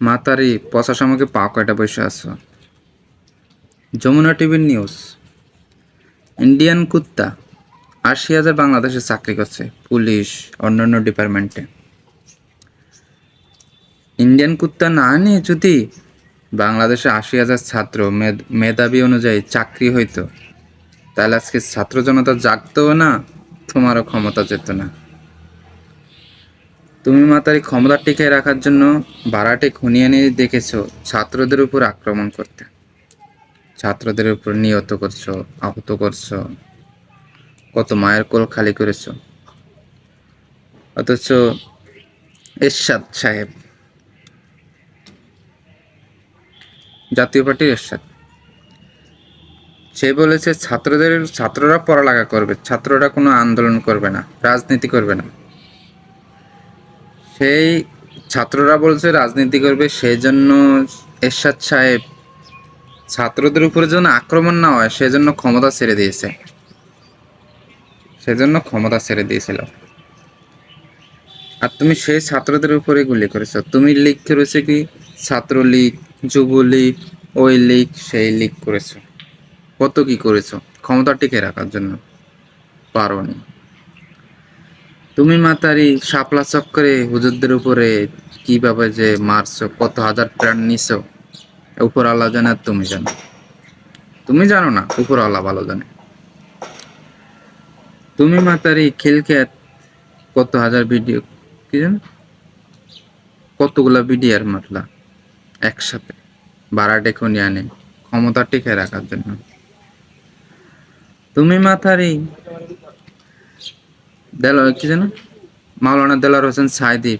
মাতারি পচাশ আমাকে পা কয়টা বসে আছো। যমুনা টিভির নিউজ। ইন্ডিয়ান কুত্তা। আশি হাজার বাংলাদেশে চাকরি করছে পুলিশ অন্যান্য ডিপার্টমেন্টে। ইন্ডিয়ান কুত্তা না নিয়ে যদি বাংলাদেশে আশি হাজার ছাত্র মেধাবী অনুযায়ী চাকরি হইতো, তাহলে আজকে ছাত্র জনতা জাগতেও না, তোমারও ক্ষমতা যেত না। তুমি মাতারি ক্ষমতা টিকে রাখার জন্য বারাটে খুনিয়ে নিয়ে দেখেছ ছাত্রদের উপর আক্রমণ করতে। ছাত্রদের উপর নিহত করছ, আহত করছ, কত মায়ের কোল খালি করেছ। অথচ এরশাদ সাহেব, জাতীয় পার্টির এরশাদ, সে বলেছে, ছাত্রদের, ছাত্ররা পড়ালেখা করবে, ছাত্ররা কোনো আন্দোলন করবে না, রাজনীতি করবে না। সেই ছাত্ররা বলছে রাজনীতি করবে সেই জন্য এরশাদ সাহেব ছাত্রদের উপরে যেন আক্রমণ না হয়, সেজন্য ক্ষমতা ছেড়ে দিয়েছে। সেজন্য ক্ষমতা ছেড়ে দিয়েছিল। আর তুমি সেই ছাত্রদের উপরে গুলি করেছ। তুমি লিগ করেছ কি? ছাত্রলীগ, যুবলীগ, ওই লীগ, সেই লীগ করেছ। কত কি করেছ? ক্ষমতা টিকে রাখার জন্য পারোনি। তুমি মাতারি শাপলা চক্করে হুজুরদের উপরে কীভাবে যে মারছো? কত হাজার প্রাণ নিছো? উপর আল্লাহ জানে আর তুমি জানো। তুমি জানো না উপর আল্লাহ ভালো জানে। তুমি মাতারি খিলখ্যাত কত হাজার ভিডিও, কি জানো? কতগুলা ভিডিওর মাতলা একসাথে বারাটে খুনি আনে, ক্ষমতা টিকে রাখার জন্য। তুমি মাথারি কি জানো মাওলানা দেলার হোসেন সাইদি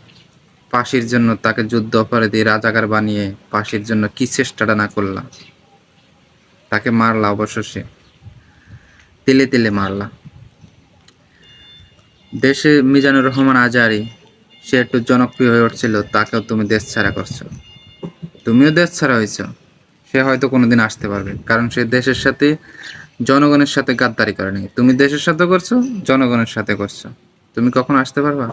ফাঁসির জন্য তাকে যুদ্ধ অপরাধী রাজাকার বানিয়ে পাশির জন্য কি চেষ্টাটা না করলা? তাকে মারলা অবশ্য সে তিলে তিলে মারলা। দেশে মিজানুর রহমান আজারি, সে একটু জনপ্রিয় হয়ে উঠছিল, তাকেও তুমি দেশ ছাড়া করছ। তুমিও দেশ ছাড়া হয়েছ। সে হয়তো কোনোদিন আসতে পারবে, কারণ সে দেশের সাথে জনগণের সাথে গাদ্দারি করেনি তুমি দেশের সাথে করছ, জনগণের সাথে করছ। তুমি কখন আসতে পারবা?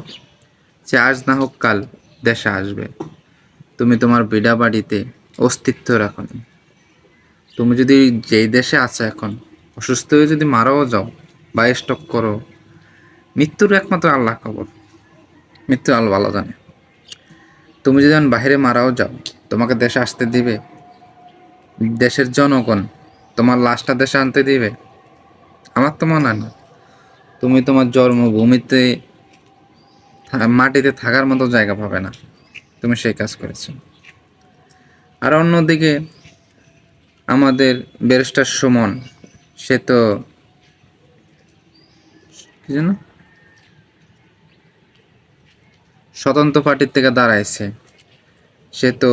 সে আজ না হোক কাল দেশে আসবে। তুমি তোমার বিডা বাড়িতে অস্তিত্ব রাখো তুমি যদি যেই দেশে আছো এখন, অসুস্থ হয়ে যদি মারাও যাও বা স্টক করো, মৃত্যুর একমাত্র আল্লাহ খবর মৃত্যু আল্লাহ ভালো জানে। তুমি যদি বাইরে মারাও যাও, তোমাকে দেশে আসতে দিবে। দেশের জনগণ তোমার লাশটা দেশে আনতে দিবে? আমার তো মনে হয় না। তুমি তোমার জন্মভূমিতে মাটিতে থাকার মতো জায়গা পাবে না। তুমি সেই কাজ করেছ। আর অন্যদিকে আমাদের ব্যারিস্টার সুমন, সে তো কি যেন? স্বতন্ত্র পার্টির থেকে দাঁড়াইছে। সে তো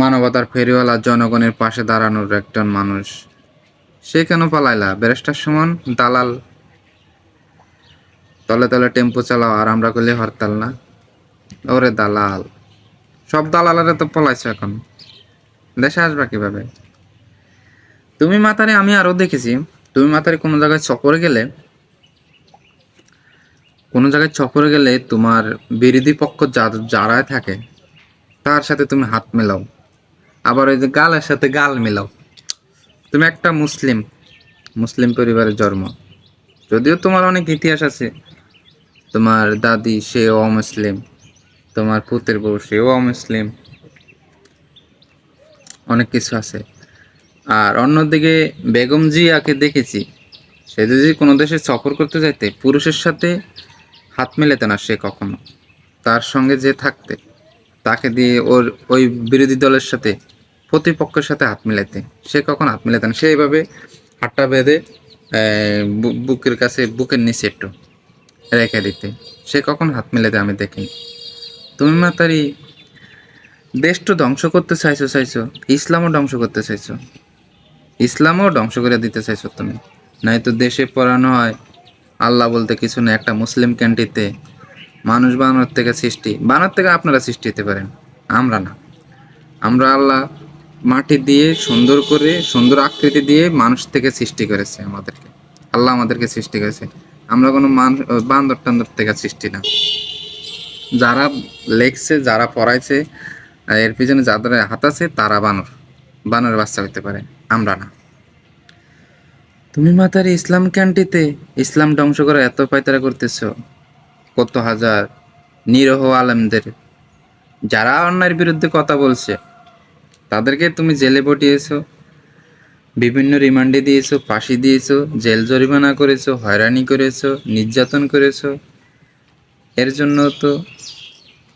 মানবতার ফেরিওয়ালা জনগণের পাশে দাঁড়ানোর একজন মানুষ। সে কেন পালাইলা? ব্যারিস্টার সুমন, দালাল। তলে তলে টেম্পো চালাও, আর আমরা করলে হরতাল না? ওরে দালাল। সব দালালেরা তো পলাইছে এখন। দেশে আসবা কীভাবে? তুমি মাতারে আমি আরও দেখেছি। তুমি মাতারে কোনো জায়গায় সফরে গেলে, কোনো জায়গায় সফরে গেলে তোমার বিরোধী পক্ষ যারাই থাকে তার সাথে তুমি হাত মেলাও। আবার ওই যে গালের সাথে গাল মেলাও। তুমি একটা মুসলিম মুসলিম পরিবারের জন্ম। যদিও তোমার অনেক ইতিহাস আছে। তোমার দাদি সেও অমুসলিম। তোমার পুতের বউ সেও অমুসলিম। অনেক কিছু আছে। আর অন্যদিকে বেগম জিয়াকে দেখেছি। সে যদি কোনো দেশে সফর করতে যাইতে, পুরুষের সাথে হাত মেলাতে না সে কখনো। তার সঙ্গে যে থাকতে। তাকে দিয়ে ওর ওই বিরোধী দলের সাথে, প্রতিপক্ষের সাথে হাত মিলাইতে। সে কখন হাত মিলাতে না? সে এইভাবে হাতটা বেঁধে বুকের কাছে, বুকের নিচে একটু রেখে দিতে। সে কখন হাত মিলাতে আমি দেখিনি। তুমি মাতারি, দেশ তো ধ্বংস করতে চাইছো চাইছো। ইসলামও ধ্বংস করতে চাইছো। ইসলামও ধ্বংস করে দিতে চাইছো তুমি। নাই তো দেশে পড়ানো হয়, আল্লাহ বলতে কিছু না একটা মুসলিম ক্যান্টিতে মানুষ বানানোর থেকে সৃষ্টি। বানার থেকে আপনারা সৃষ্টি হতে পারেন, আমরা না। আমরা আল্লাহ মাটি দিয়ে সুন্দর করে, সুন্দর আকৃতি দিয়ে মানুষ থেকে সৃষ্টি করেছে আমাদেরকে। আল্লাহ আমাদেরকে সৃষ্টি করেছে। আমরা কোনো মানুষ বান্দর টান্দর থেকে সৃষ্টি না। যারা লেখছে, যারা পড়াইছে, এর পিছনে যাদের হাত আছে, তারা বানর। বানরের বাচ্চা হইতে পারে, আমরা না। তুমি মাতার ইসলাম ক্যান্টিতে ইসলাম ধ্বংস করে এত পায়তারা করতেছ। কত হাজার নিরহ আলেমদের। যারা অন্যায়ের বিরুদ্ধে কথা বলছে, তাদেরকে তুমি জেলে পটিয়েছো, বিভিন্ন রিমান্ডে দিয়েছ, ফাঁসি দিয়েছ, জেল জরিমানা করেছ, হয়রানি করেছ, নির্যাতন করেছ। এর জন্য তো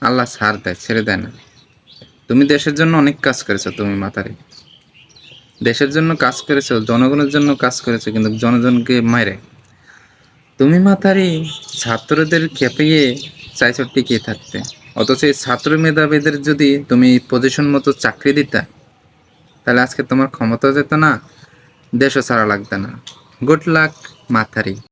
আল্লাহ ছাড় দেয়, ছেড়ে দেয় না। তুমি দেশের জন্য অনেক কাজ করেছ তুমি মাতারে দেশের জন্য কাজ করেছ, জনগণের জন্য কাজ করেছ, কিন্তু জনগণকে মাইরে। তুমি মাথারি ছাত্রদের খেপিয়ে চাইছো টিকিয়ে থাকতে। অথচ এই ছাত্র মেধাবীদের যদি তুমি পজিশন মতো চাকরি দিতা, তাহলে আজকে তোমার ক্ষমতা যেত না, দেশও ছাড়া লাগতো না। Good luck মাথারি।